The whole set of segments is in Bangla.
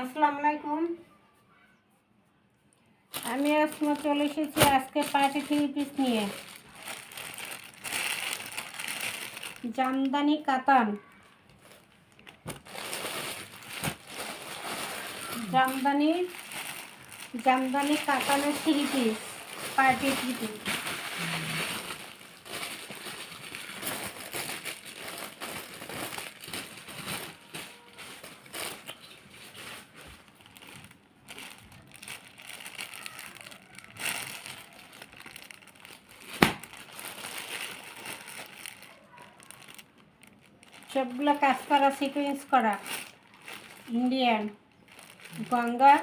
আসসালামু আলাইকুম। আমি আসমা চলে এসেছি আজকে পার্টি থ্রি পিস নিয়ে। জামদানি কাতান। Jamdani Jamdani কাতানের three piece, party three piece সবগুলো কাজ করা সিকোয়েন্স করা। ইন্ডিয়ান গঙ্গা,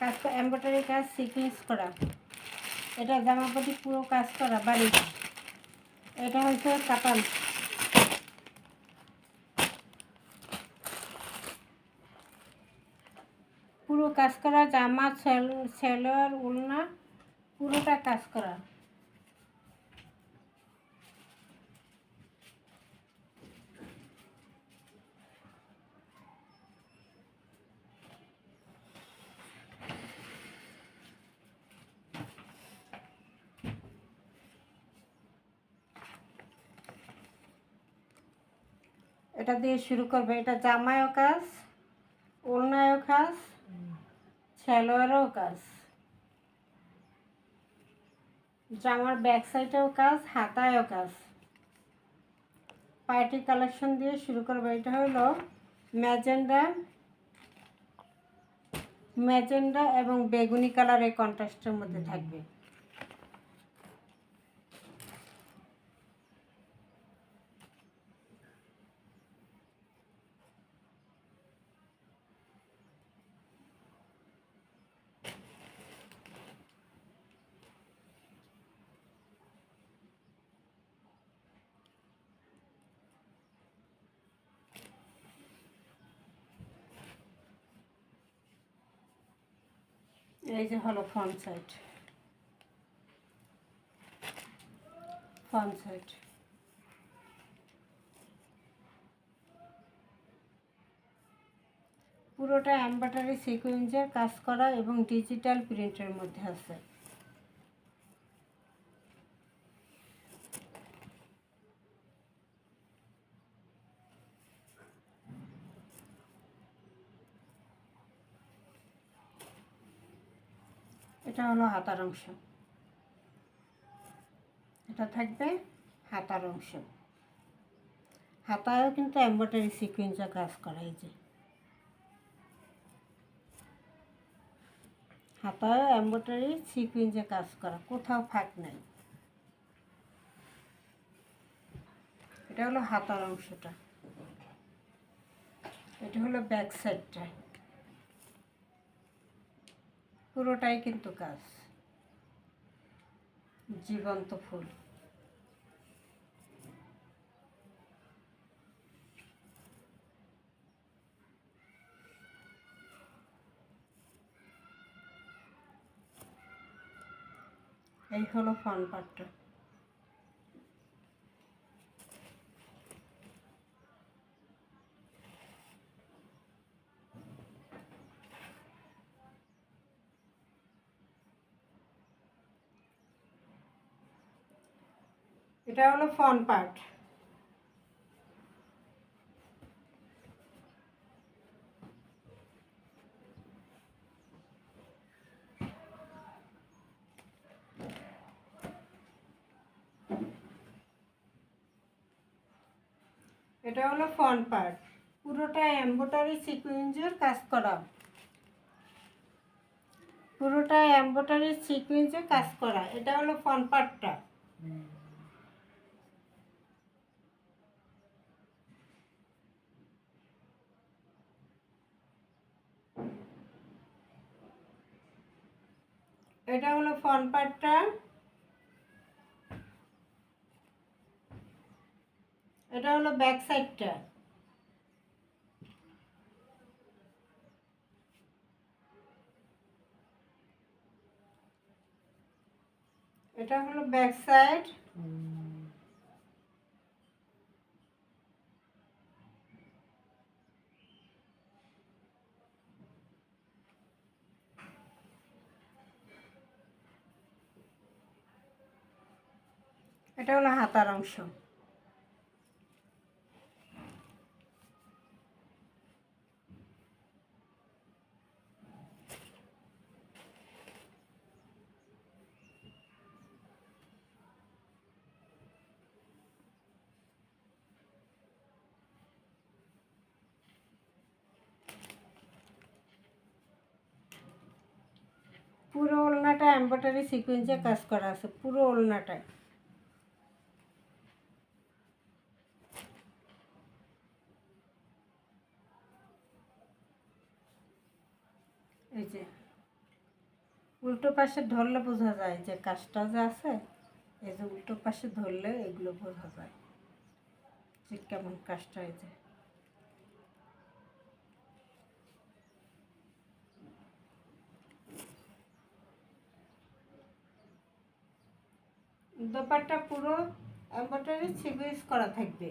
কাজ এম্ব্রয়ডারি কাজ সিকোয়েন্স করা। এটা জামাপতি পুরো কাজ করা, বাড়ি। এটা হচ্ছে কাতান। পুরো কাজ করা, জামা, সেল সেলোয়ার উলনা পুরোটা কাজ করা। এটা দিয়ে শুরু করবে। এটা জামায়ও কাজ ওলনায়ও কাজ সালোয়ারও কাজ। জামার ব্যাক সাইডেও কাজ, হাতায়ও কাজ। পার্টি কালেকশন দিয়ে শুরু করবে। এটা হলো ম্যাজেন্ডা ম্যাজেন্ডা এবং বেগুনি কালারের কন্ট্রাস্টের মধ্যে থাকবে। এই যে হলো ফ্রন্ট সাইড ফ্রন্ট সাইড পুরোটা এম্ব্রয়ডারি সিকুয়েন্সের কাজ করা এবং ডিজিটাল প্রিন্টের মধ্যে আছে। এটা হলো হাতার অংশ। এটা থাকবে হাতার অংশ। হাতায়ও কিন্তু এম্ব্রয়ডারি সিকুয়েন্সে কাজ করা এই যে। হাতায়ও এম্ব্রয়ডারি সিকুয়েন্সে কাজ করা, কোথাও ফাঁক নেই। এটা হলো হাতার অংশটা। এটা হলো ব্যাক সাইডটা পুরোটাই কিন্তু কাজ জীবন্ত ফুল। এই হলো ফন পাটটা এটা হলো ফন পার্ট এটা হলো ফ্রন্ট পার্ট পুরোটা এম্বোটারি সিকুয়েন্সের কাজ করা। পুরোটা এম্বোটারি সিকুয়েন্সে কাজ করা। এটা হলো ফ্রন্ট পার্টটা এটা হলো ফ্রন্ট পার্টটা এটা হলো ব্যাক সাইডটা এটা হলো ব্যাক সাইড এটা হলো হাতার অংশ। পুরো ওলনাটা এম্ব্রয়ডারি সিকোয়েন্সে কাজ করা আছে পুরো ওলনাটায় এই যে উল্টো পাশে ধরলে বোঝা যায় যে কাজটা যে আছে, এই যে উল্টো পাশে ধরলে এগুলো বোঝা যায় যে কেমন কাজটা যে। দোপাট্টা পুরো এম্ব্রয়ডারি সিকুয়েন্স করা থাকবে।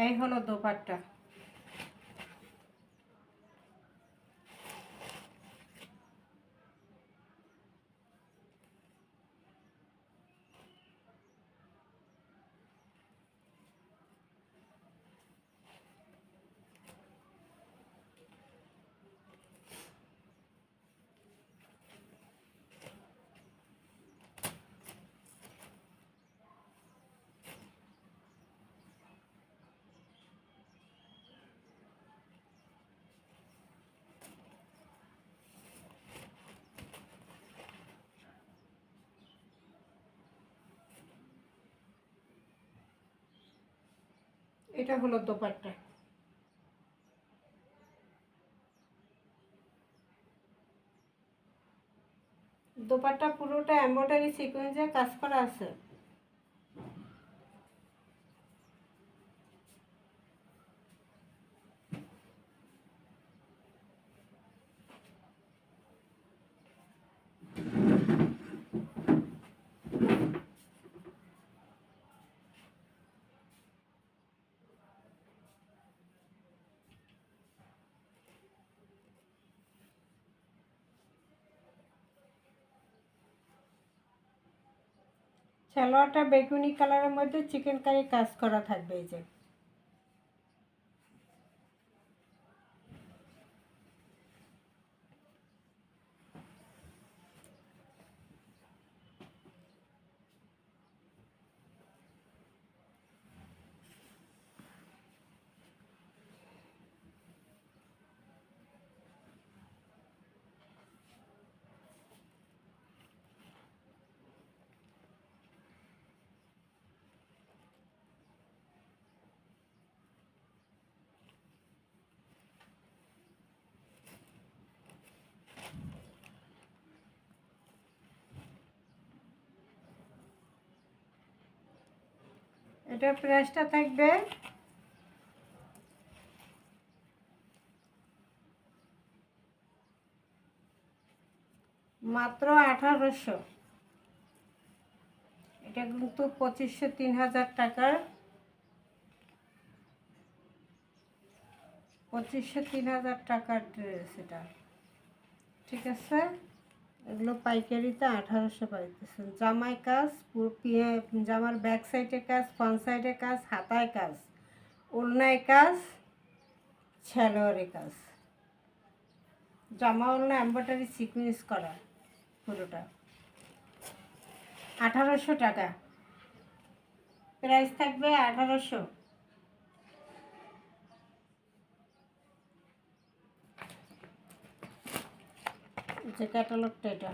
এই হলো দোপাট্টা এটা হলো দোপাট্টা। দোপাট্টা পুরোটা এম্ব্রয়ডারি সিকোয়েন্সে কাজ করা আছে। সালোয়ারটা বেগুনি কালারের মধ্যে চিকেন কারি কাজ করা থাকবে এই যে। এটা প্রাইসটা থাকবে। মাত্র আঠারোশো। এটা কিন্তু পঁচিশশো তিন হাজার টাকার। পঁচিশশো তিন হাজার টাকার ড্রেস এটা। ঠিক আছে? এগুলো পাইকারিতে আঠারোশো পাইতেছেন। জামাই কাজ জামার ব্যাক সাইডে কাজ ফ্রন্ট সাইডে কাজ, হাতায় কাজ, ওলনায় কাজ, ছেলোয়ারে কাজ। জামা ওলনা এম্ব্রয়ডারি সিকুয়েন্স করা পুরোটা। আঠারোশো টাকা। প্রাইস থাকবে আঠারোশো। যে ক্যাটালগটা এটা।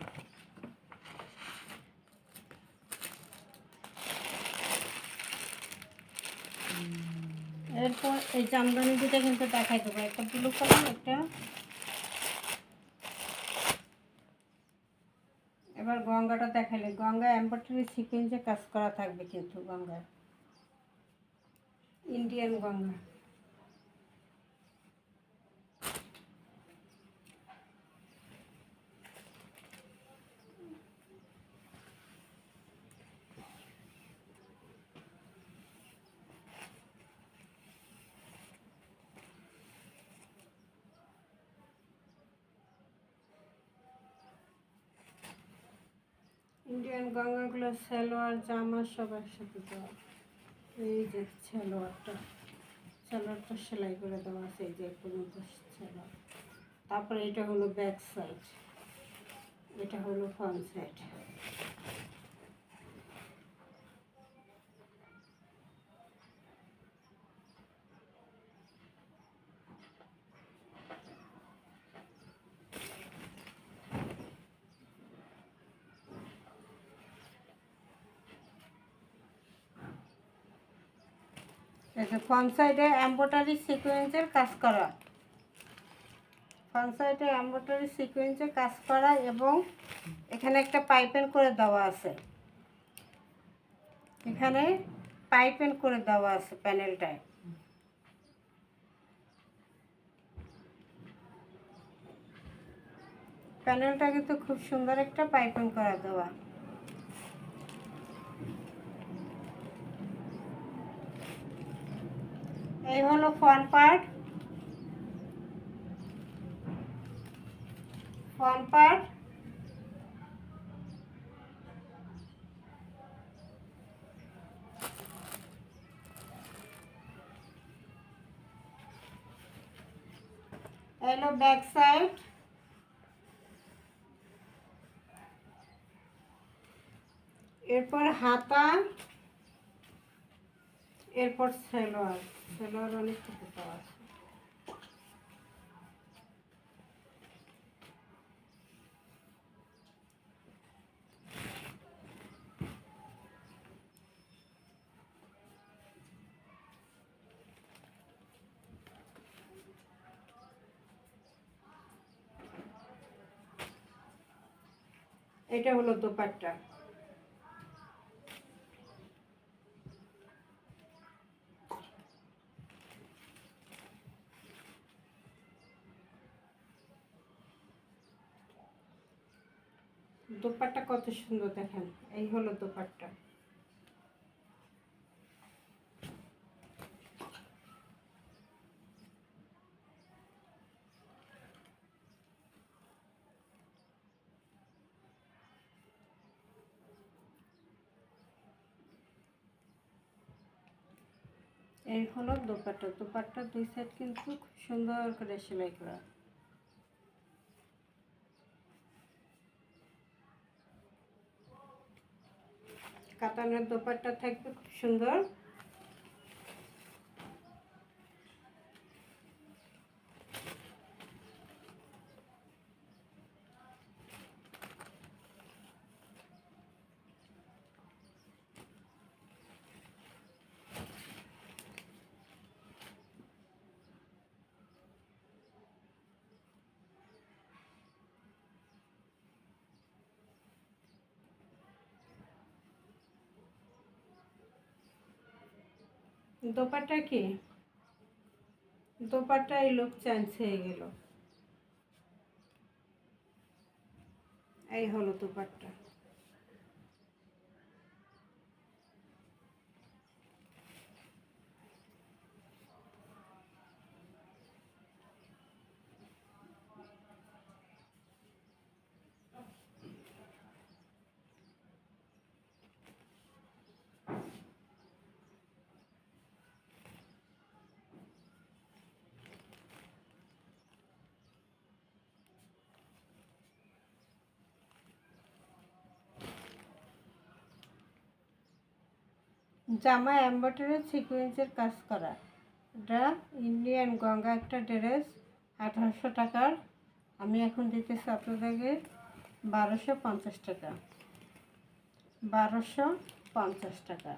এরপর এই জামদানি দুটা কিন্তু দেখাই দেবো। একটা ব্লু কালার একটা এবার গঙ্গাটা দেখালে। গঙ্গা এম্ব্রয়ডারি সিকুয়েন্সে কাজ করা থাকবে কিন্তু গঙ্গায় ইন্ডিয়ান গঙ্গা। ইন্ডিয়ান গঙ্গাগুলো, সালোয়ার, জামা সব একসাথে দেওয়া। এই যে সালোয়ারটা সালোয়ারটা সেলাই করে দেওয়া আছে, এই যে কোনো সালোয়ার। তারপরে এটা হলো ব্যাক সাইড এটা হলো ফ্রন্ট সাইড যে ফ্রন্ট সাইডে এম্ব্রয়ডারি সিকোয়েন্সের কাজ করা। ফ্রন্ট সাইডে এম্ব্রয়ডারি সিকোয়েন্সের কাজ করা এবং এখানে একটা পাইপেন করে দেওয়া আছে। এখানে পাইপেন করে দেওয়া আছে প্যানেলটায় প্যানেলটা কিন্তু খুব সুন্দর একটা পাইপেন করা দেওয়া। এই হলো ফ্রন্ট পার্ট ফ্রন্ট পার্ট হলো ব্যাক সাইড এরপর হাতা। এরপর সেলোয়ার সেলোয়ার অনেক কিছু পাওয়া আছে। এটা হলো দোপাট্টা দোপাট্টা কত সুন্দর দেখেন, এই হলো দোপাট্টা। এই হলো দোপাট্টা। দোপাট্টা দুই সাইড কিন্তু খুব সুন্দর করে সেলাই করা। কাতানের দোপাট্টা থাকবে খুব সুন্দর। দোপাট্টা কি? দোপাটা এই লোক চেঞ্জ হয়ে গেল। এই হলো দোপাট্টা। জামা এম্বয়ডারি সিকুয়েন্সের কাজ করা। এটা ইন্ডিয়ান গঙ্গা একটা ড্রেস, আঠারোশো টাকার। আমি এখন দিতেছি আপনাদেরকে বারোশো পঞ্চাশ টাকা। বারোশো পঞ্চাশ টাকা।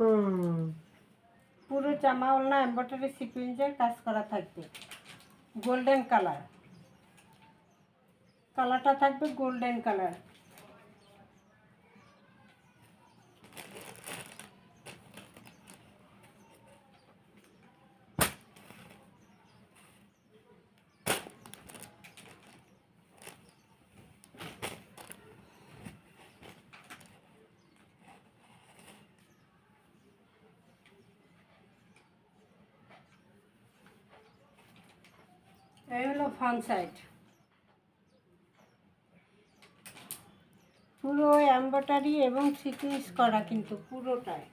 হুম পুরো জামা ওলনা এম্ব্রয়ডারি সিকুয়েন্সের কাজ করা থাকবে। গোল্ডেন কালার কালারটা থাকবে গোল্ডেন কালার এই হলো ফ্রন্ট সাইড। পুরো এম্ব্রয়ডারি এবং সিকুয়েন্স করা কিন্তু পুরোটাই।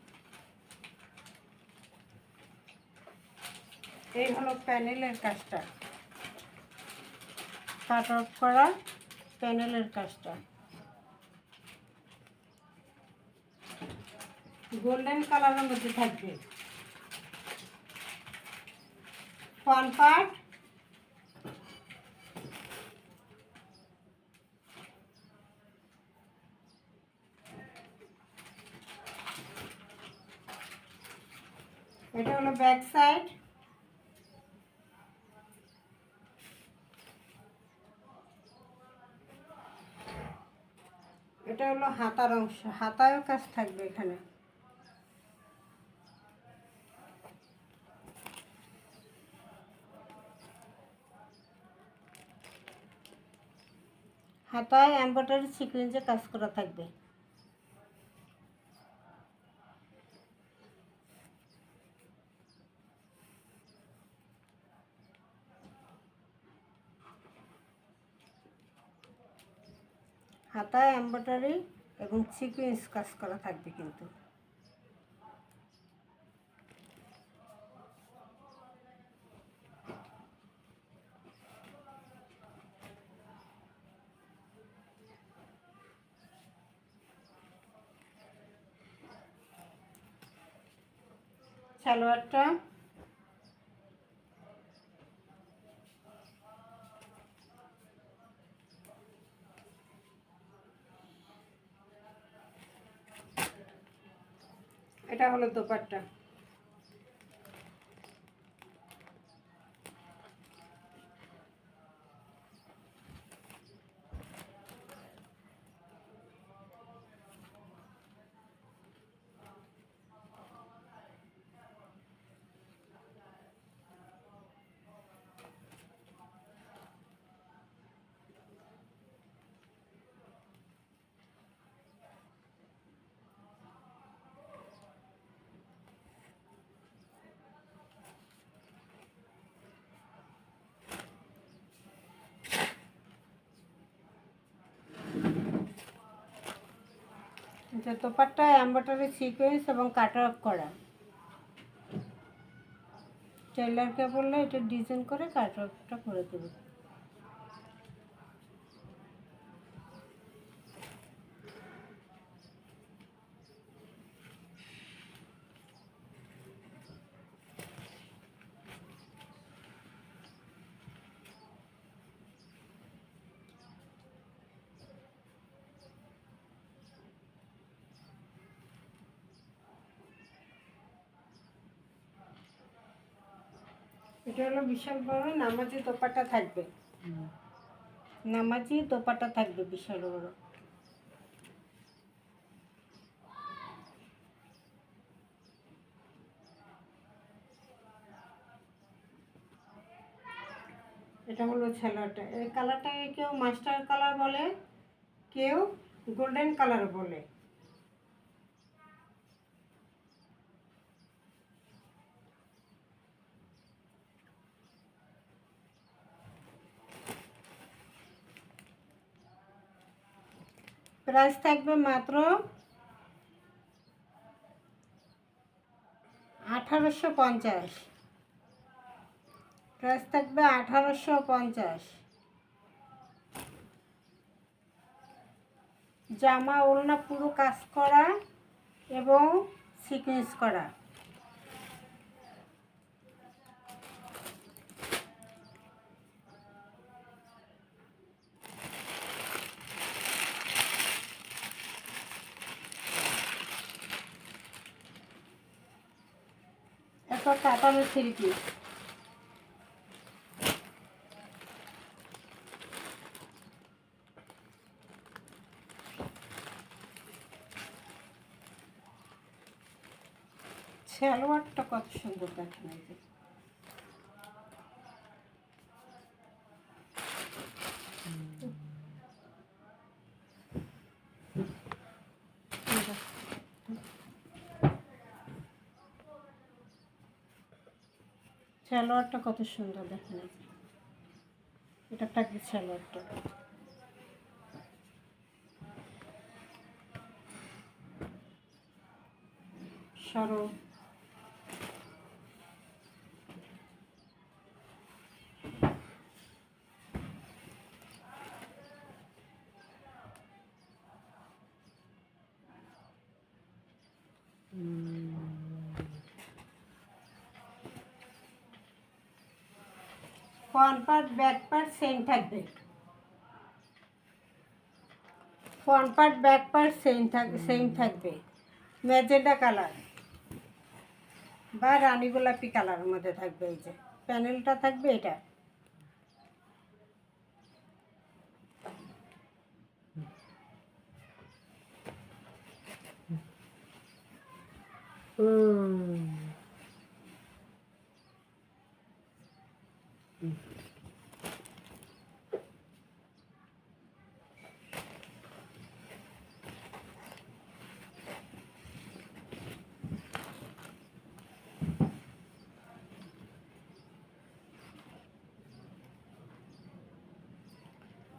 এই হলো প্যানেলের কাজটা। কাট অফ করা প্যানেলের কাজটা। গোল্ডেন কালারের মধ্যে থাকবে। ফ্রন্ট পার্ট এটা হলো ব্যাক সাইড এটা হলো হাতার অংশ, হাতায়ও কাজ থাকবে এখানে। হাতায় এম্ব্রয়ডারি সিকুয়েন্সে কাজ করা থাকবে হাতায় এম্ব্রয়ডারি এবং সিকুয়েন্স কাজ করা থাকবে কিন্তু। সালোয়ারটা এটা হলো দোপাট্টা। এটা তোপারটা এম্ব্রয়ডারি সিকোয়েন্স এবং কাট অফ করা। টেলারকে বললে এটা ডিজাইন করে কাট অফটা করে দেবে। এটা হলো বিশাল বড় নামাজি দোপাট্টা থাকবে। নামাজি দোপাট্টা থাকবে বিশাল বড়। এটা হলো ছেলেটা। এই কালারটাকে কেউ মাস্টার কালার বলে, কেউ গোল্ডেন কালার বলে। প্রাইস থাকবে মাত্র আঠারোশো পঞ্চাশ। প্রাইস থাকবে আঠারোশো পঞ্চাশ। জামা, ওড়না পুরো কাজ করা এবং সিকোয়েন্স করা। তারপর কাতানের থ্রি পিস সালোয়ারটা কত সুন্দর দেখেন এই যে সালোয়ারটা কত সুন্দর দেখেন। এটা টাকি সালোয়ারটা সরো front part back part same থাকবে। Front part back part same থাকবে সেম থাকবে। ম্যাজেন্ডা কালার বা রানী গোলাপি কালারের মধ্যে থাকবে এই যে। প্যানেলটা থাকবে এটা হুম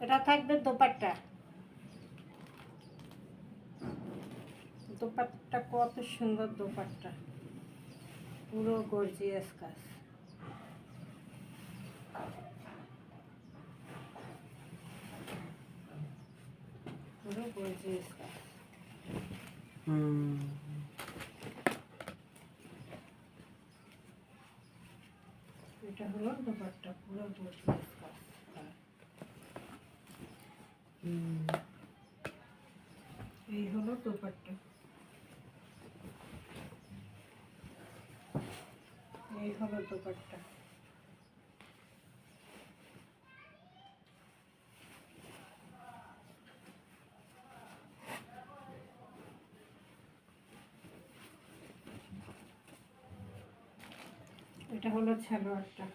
এটা থাকবে দোপাট্টা। দোপাট্টা কত সুন্দর দোপাট্টা। পুরো গর্জিয়াস কাজ পুরো গর্জিয়াস কাজ হুম। এটা হলো দোপাট্টা পুরো গর্জিয়াস কাজ হুম এই হলো দোপাট্টা এই হলো দোপাট্টা। এটা হলো সালোয়ারটা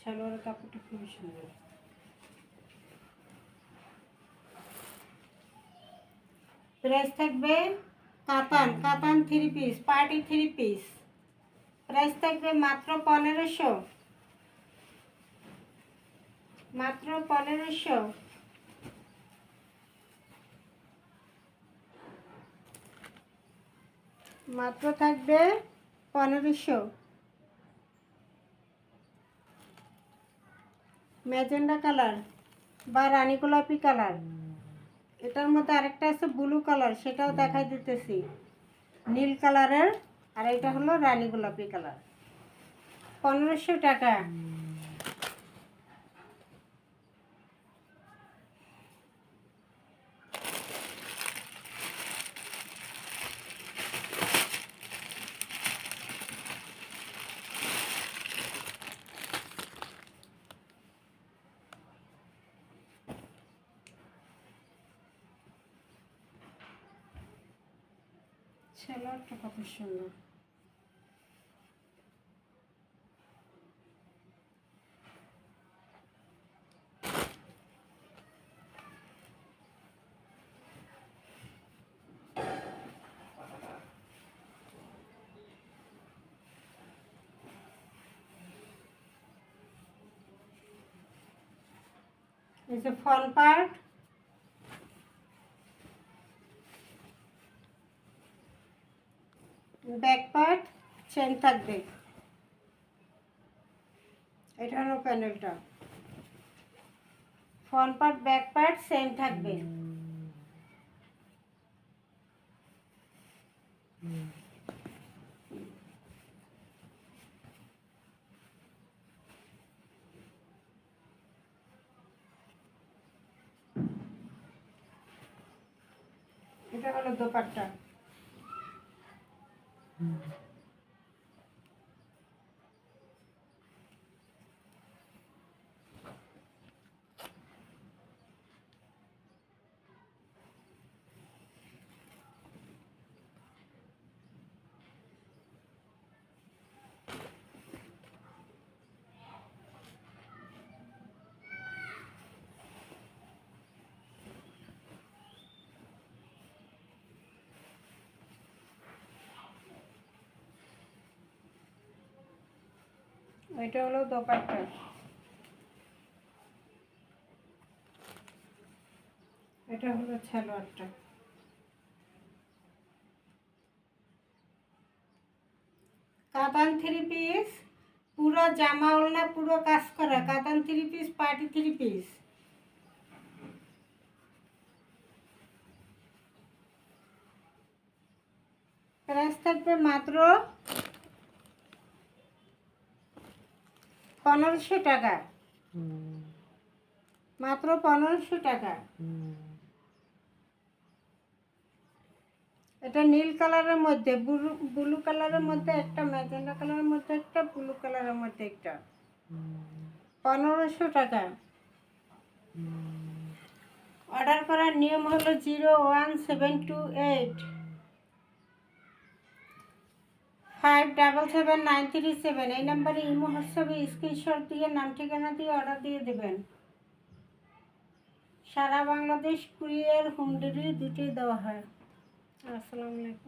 সালোয়ারের কাপড়টা খুবই সুন্দর। প্রাইস থাকবে কাতান কাতান three piece party three piece price থাকবে মাত্র পনেরোশো। মাত্র পনেরোশো। মাত্র থাকবে পনেরোশো। ম্যাজেন্ডা কালার বা রানী গোলাপি কালার। এটার মধ্যে আরেকটা আছে ব্লু কালার সেটাও দেখাই দিতেছি। নীল কালারের আর এটা হলো রানী গোলাপি কালার পনেরোশো টাকা ছেলেটা কত সুন্দর এই যে ফ্রন্ট পার্ট চেন থাকবে। এটা হলো প্যানেলটা front part back part same থাকবে এটা হলো দোপাট্টা হুম। এটা হলো দোপাট্টা। এটা হলো সালোয়ারটা কাতান থ্রি পিস, পুরো জামা ওলনা পুরো কাজ করা। কাতান three piece, party three piece. Price থাকবে মাত্র পনেরোশো টাকা। মাত্র পনেরোশো টাকা। এটা নীল কালারের মধ্যে ব্লু কালারের মধ্যে একটা ম্যাজেন্ডা কালারের মধ্যে একটা ব্লু কালারের মধ্যে একটা। পনেরোশো টাকা। অর্ডার করার নিয়ম হলো zero one seven two eight. Five double seven nine three seven এই নাম্বারে ইমো, হোয়াটসঅ্যাপে স্ক্রিনশট দিয়ে নাম, ঠিকানা দিয়ে অর্ডার দিয়ে দেবেন। সারা বাংলাদেশ কুরিয়ার হোম ডেলিভারি দুটোই দেওয়া হয়। আসসালামু আলাইকুম।